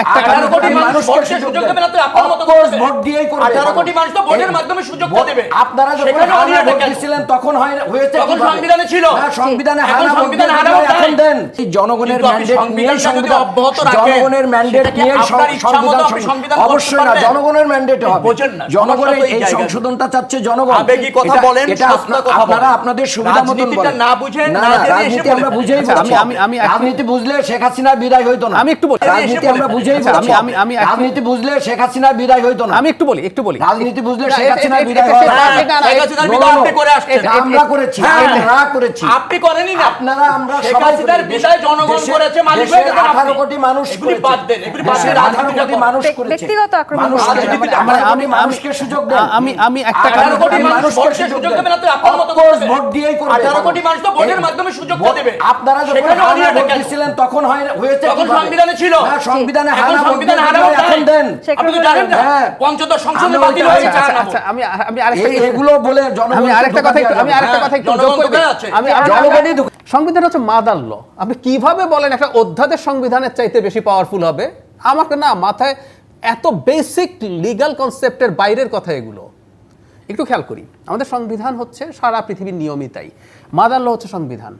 একটা আঠারো কোটি মানুষ সুযোগ দেবে না তো আপনার মতো। ভোট দিয়েই করবে। 18 কোটি মানুষ তো ভোটের মাধ্যমে সুযোগটা দেবে। আপনারা যখন ভোট? তখন হয় হয়েছে তখন সংবিধানে ছিল। না, সংবিধানে সংবিধানে দিয়ে এই জনগণের ম্যান্ডেট নিয়ে সংবিধান জনগণের ম্যান্ডেট নিয়ে সংবিধান অবশ্যই না জনগণের ম্যান্ডেটে হবে জনগণের এই সংশোধনটা চাচ্ছে জনগণ আবেগী কথা বলেন, এটা আপনারা আপনাদের সুবিধা মতন বলেন না বুঝেন, না রাজনীতি আমরা বুঝেই আচ্ছা, আমি- আমি- আমি রাজনীতি বুঝলে শেখ হাসিনা বিদায় হইতো না আমি একটু বলি। রাজনীতি আমরা বুঝেই আচ্ছা, আমি- আমি- আমি রাজনীতি বুঝলে শেখ হাসিনা বিদায় হইতো না আমি একটু বলি একটু বলি রাজনীতি বুঝলে শেখ এটা- বিদায় হয়। হ্যাঁ, এটা- না, শেখ বিদায় করে। আমরা করেছি হ্যাঁ। আমরা করেছি আপনি করেনি না আপনারা আমরা সবাই বিদায় জনগণ করেছে মালিক দেশের হয়ে গেছেন 18 কোটি মানুষ এগুলি বাদ দেন, এগুলি বাদ দেন, 18 কোটি মানুষ করেছে। ব্যক্তিগত আক্রমণ আমি- মানুষকে সুযোগ দেন আমি আমি একটা আঠারো কোটি মানুষ সুযোগ সুযোগ দেবে না তো আপনার মতো ভোট দিয়েই করবে। 18 কোটি মানুষ তো ভোটের মাধ্যমে সুযোগটা ভোট- দেবে। আপনারা যখন ভোট কেন? দিচ্ছিলেন তখন হয়েছে তখন সংবিধানে ছিল। না, সংবিধানে ভোট সংবিধানে ভোট এখন দেন আপনি তো জানেন না? হ্যাঁ। পঞ্চদশ সংসদে বাতিল হয়েছে আচ্ছা, আচ্ছা, আচ্ছা, আমি আমি আরেকটা এগুলো বলে জনগণ আমি আরেকটা কথা আমি আরেকটা কথা একটু হ্যাঁ, যোগ করে আমি- জনগণই সংবিধান হচ্ছে মাদার ল আপনি কীভাবে বলেন একটা অধ্যাদেশ সংবিধানের চাইতে বেশি পাওয়ারফুল হবে? আমাকে না মাথায় এত বেসিক লিগ্যাল কনসেপ্টের বাইরের কথা এগুলো। একটু খেয়াল করি। আমাদের সংবিধান হচ্ছে সারা পৃথিবীর নিয়মই তাই মাদার ল হচ্ছে সংবিধান।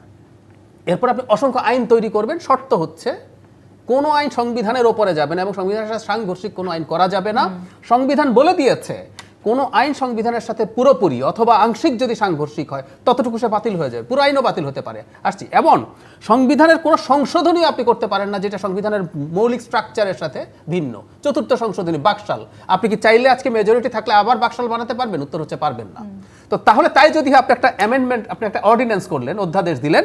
এরপর আপনি অসংখ্য আইন তৈরি করবেন। শর্ত হচ্ছে কোনো আইন সংবিধানের ওপরে যাবে না এবং সংবিধানের সাথে সাংঘর্ষিক কোনো আইন করা যাবে না। সংবিধান বলে দিয়েছে কোনো আইন সংবিধানের সাথে পুরোপুরি অথবা আংশিক যদি সাংঘর্ষিক হয় ততটুকু সে বাতিল হয়ে যাবে পুরো আইনও বাতিল হতে পারে। আসছি। এবং সংবিধানের কোনো সংশোধনী আপনি করতে পারেন না যেটা সংবিধানের মৌলিক স্ট্রাকচারের সাথে ভিন্ন। চতুর্থ সংশোধনী বাকশাল। আপনি কি চাইলে আজকে মেজরিটি থাকলে আবার বাকশাল বানাতে পারবেন? উত্তর হচ্ছে পারবেন না। তো তাহলে তাই যদি আপনি একটা অ্যামেন্ডমেন্ট আপনি একটা অর্ডিন্যান্স করলেন অধ্যাদেশ দিলেন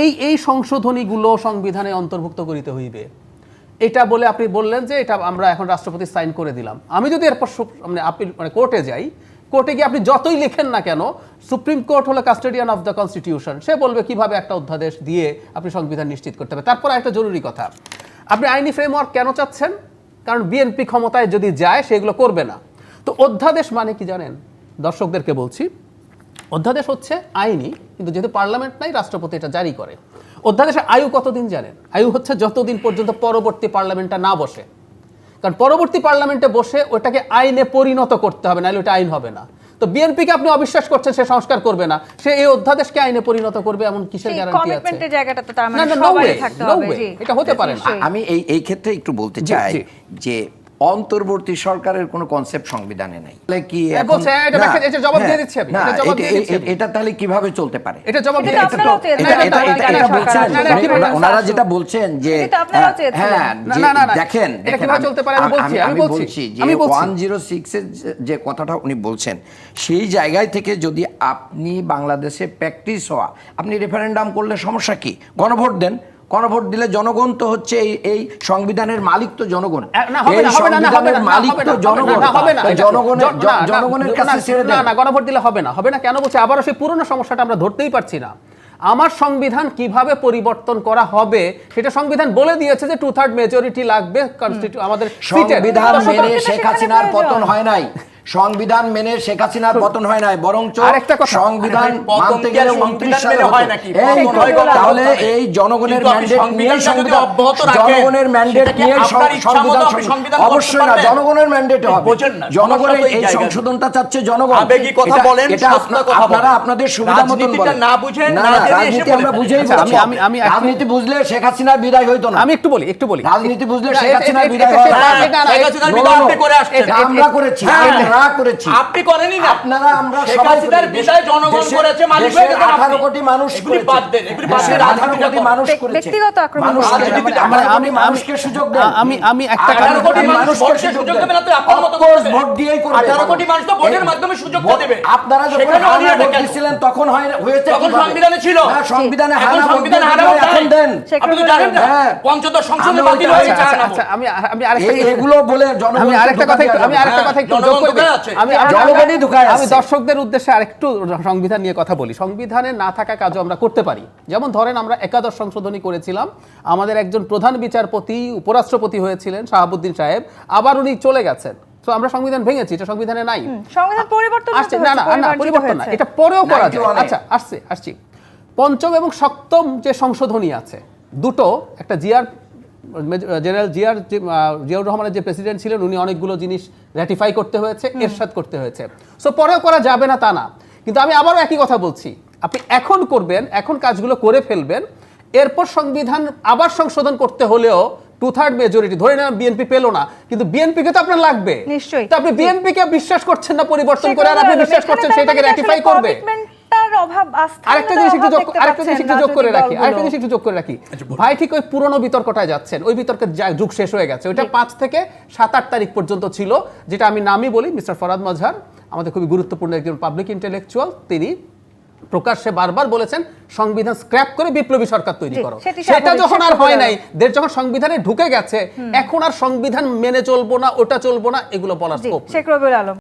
এই এই সংশোধনীগুলো সংবিধানে অন্তর্ভুক্ত করিতে হইবে। এটা বলে আপনি বললেন যে এটা আমরা এখন রাষ্ট্রপতি সাইন করে দিলাম। আমি যদি এরপর মানে আপিল মানে কোর্টে যাই, কোর্টে গিয়ে আপনি যতই লেখেন না কেন, সুপ্রিম কোর্ট হলো কাস্টোডিয়ান অফ দ্য কনস্টিটিউশন। সে বলবে কীভাবে একটা অধ্যাদেশ দিয়ে আপনি সংবিধান নিশ্চিত করতে হবে। তারপর একটা জরুরি কথা। আপনি আইনি ফ্রেমওয়ার্ক কেন চাচ্ছেন? কারণ বিএনপি ক্ষমতায় যদি যায় সেগুলো করবে না। তো অধ্যাদেশ মানে কি জানেন? দর্শকদেরকে বলছি অধ্যাদেশ হচ্ছে আইনি কিন্তু যেহেতু পার্লামেন্ট নাই রাষ্ট্রপতি এটা জারি করে। অধ্যাদেশের আয়ু কতদিন জানেন? আয়ু হচ্ছে যতদিন পর্যন্ত পরবর্তী পার্লামেন্টটা না বসে। কারণ পরবর্তী পার্লামেন্টে বসে ওটাকে আইনে পরিণত করতে হবে নাহলে ওটা আইন হবে না। তো বিএনপিকে আপনি অবিশ্বাস করছেন সে সংস্কার করবে না। সে এই অধ্যাদেশকে আইনে পরিণত করবে এমন কিসের গ্যারান্টি আছে? জায়গাটা তো তার মানে না, সবারই থাকতে হবে এটা হতে পারে না। আমি এই এই ক্ষেত্রে একটু বলতে চাই যে অন্তর্বর্তী সরকারের কোনো কনসেপ্ট সংবিধানে নাই। তাহলে কি হ্যাঁ, এটা না, এটা জবাব দিয়ে দিচ্ছি আমি, এটা জবাব দিয়ে দিচ্ছি এটা তাহলে কীভাবে চলতে পারে? এটা জবাব এটা দিয়ে তো দিচ্ছি। আপনারাও চেয়েছেন, এটা- না, এটা- এটা- এটা বলছেন, না, না, কীভাবে ওনারা যেটা বলছেন যে এটা তো আপনারাও হ্যাঁ, না, না, না, না, দেখেন এটা কীভাবে আমি- চলতে পারে আমি বলছি, যে। ওয়ান জিরো সিক্স যে কথাটা উনি বলছেন সেই জায়গায় থেকে যদি আপনি বাংলাদেশে প্র্যাকটিস হওয়া আপনি রেফারেন্ডাম করলে সমস্যা কি? গণভোট দেন গণভোট দিলে জনগণ তো হচ্ছে এই এই সংবিধানের মালিক তো জনগণ। মালিক তো জনগণ। হবে না, জনগণের জনগণের কাছে ছেড়ে দেন। না গণভোট দিলে হবে না হবে না কেন বলছে? আবার সেই পুরনো সমস্যাটা আমরা ধরতেই পারছি না। আমার সংবিধান কীভাবে পরিবর্তন করা হবে সেটা সংবিধান বলে দিয়েছে যে টু থার্ড মেজরিটি লাগবে আমাদের সংবিধান মেনে শেখ হাসিনার পতন হয় নাই। সংবিধান মেনে শেখ হাসিনার পতন হয় নাই বরঞ্চ সংবিধান মানতে গেলে উনত্রিশ সালে হয় নাকি? হয় তাহলে এই জনগণের ম্যান্ডেট নিয়ে যদি সংবিধান জনগণের ম্যান্ডেট নিয়ে সংবিধান অবশ্যই না জনগণের ম্যান্ডেটে হবে। জনগণের এই সংশোধনটা চাচ্ছে জনগণ। আবেগী কথা বলেন, এটা আপনারা আপনাদের সুবিধা মতন বলেন। না বুঝেন, না না না রাজনীতি আমরা বুঝেই আচ্ছা, আমি- আমি- আমি- রাজনীতি বুঝলে শেখ হাসিনার বিদায় হইতো না। আমি একটু বলি একটু বলি। রাজনীতি বুঝলে না, শেখ হাসিনার বিদায় হয়। হ্যাঁ, শেখ হাসিনার বিদায় করে আসছেন। এটা আমরা করেছি। হ্যাঁ। আমরা করেছি আপনি করেনি না আপনারা আমরা সবাই। বিদায় জনগণ করেছে মালিক হয়ে গেছেন 18 কোটি মানুষ এগুলি করেছে। বাদ দেন, এগুলি বাদ দেন, 18 কোটি মানুষ করেছে। ব্যক্তিগত আক্রমণ আমরা- আমি- মানুষকে সুযোগ দেন আমি আমি একটা কারণ- কোটি মানুষ মানুষকে সুযোগ সুযোগ দেন। দেবে না তো আপনার মতো ভোট দিয়েই করবে। 18 কোটি মানুষ তো ভোটের মাধ্যমে সুযোগটা দেবে। আপনারা যখন হানা ভোট কেন? দিচ্ছিলেন তখন হয় হয়েছে তখন সংবিধানে ছিল। না, সংবিধানে হানা ভোট সংবিধানে হানা এখন দেন আপনি তো জানেন না? হ্যাঁ। পঞ্চদশ সংসদে বাতিল হয়েছে আচ্ছা, আচ্ছা। আচ্ছা, আমি আমি আরেকটা এগুলো বলে জনগণকে আমি আরেকটা কথা আমি আরেকটা। কথা একটু যোগ করে। আছে। আমি দর্শকদের উদ্দেশ্যে আরেকটু সংবিধান নিয়ে কথা বলি। সংবিধানে না থাকা কাজও আমরা করতে পারি। যেমন ধরেন আমরা একাদশ সংশোধনী করেছিলাম। আমাদের একজন প্রধান বিচারপতি উপরাষ্ট্রপতি হয়েছিলেন শাহাবুদ্দিন সাহেব। আবার উনি চলে গেছেন। তো আমরা সংবিধান ভেঙেছি এটা সংবিধানে নাই। সংবিধান পরিবর্তন আসছে না না না পরিবর্তন না এটা পরেও করা যায়। আচ্ছা আসছে আসছি। পঞ্চম এবং সপ্তম যে সংশোধনী আছে দুটো একটা জিআর জেনারেল জিয়ার জিয়াউর রহমানের যে প্রেসিডেন্ট ছিলেন উনি অনেকগুলো জিনিস র্যাটিফাই করতে হয়েছে এরশাদ করতে হয়েছে। সো পরেও করা যাবে না তা না। কিন্তু আমি আবারও একই কথা বলছি। আপনি এখন করবেন এখন কাজগুলো করে ফেলবেন এরপর সংবিধান আবার সংশোধন করতে হলেও টু থার্ড মেজরিটি ধরে নেন বিএনপি পেল না কিন্তু বিএনপিকে তো আপনার লাগবে। নিশ্চয়ই। তো আপনি বিএনপি কে বিশ্বাস করছেন না পরিবর্তন করে আর আপনি বিশ্বাস করছেন সেটাকে মানে র্যাটিফাই করবে? অভাব, আরেকটা জিনিস একটু যোগ আরেকটা জিনিস একটু যোগ করে রাখি আরেকটা জিনিস একটু যোগ করে রাখি। ভাই ঠিক ওই পুরনো বিতর্কটায় যাচ্ছেন ওই বিতর্কের যুগ শেষ হয়ে গেছে। ওইটা পাঁচ থেকে সাত আট তারিখ পর্যন্ত ছিল যেটা আমি নামই বলি মিস্টার ফরাদ মজহার আমাদের খুবই গুরুত্বপূর্ণ একজন পাবলিক ইন্টেলেকচুয়াল তিনি প্রকাশ্যে বারবার বলেছেন সংবিধান স্ক্র্যাপ করে বিপ্লবী সরকার তৈরি করো। সেটা যখন আর হয় নাই দের যখন সংবিধানে ঢুকে গেছে এখন আর সংবিধান মেনে চলবো না ওটা চলবো না এগুলো বলার স্কোপ শেখ রবিউল আলম।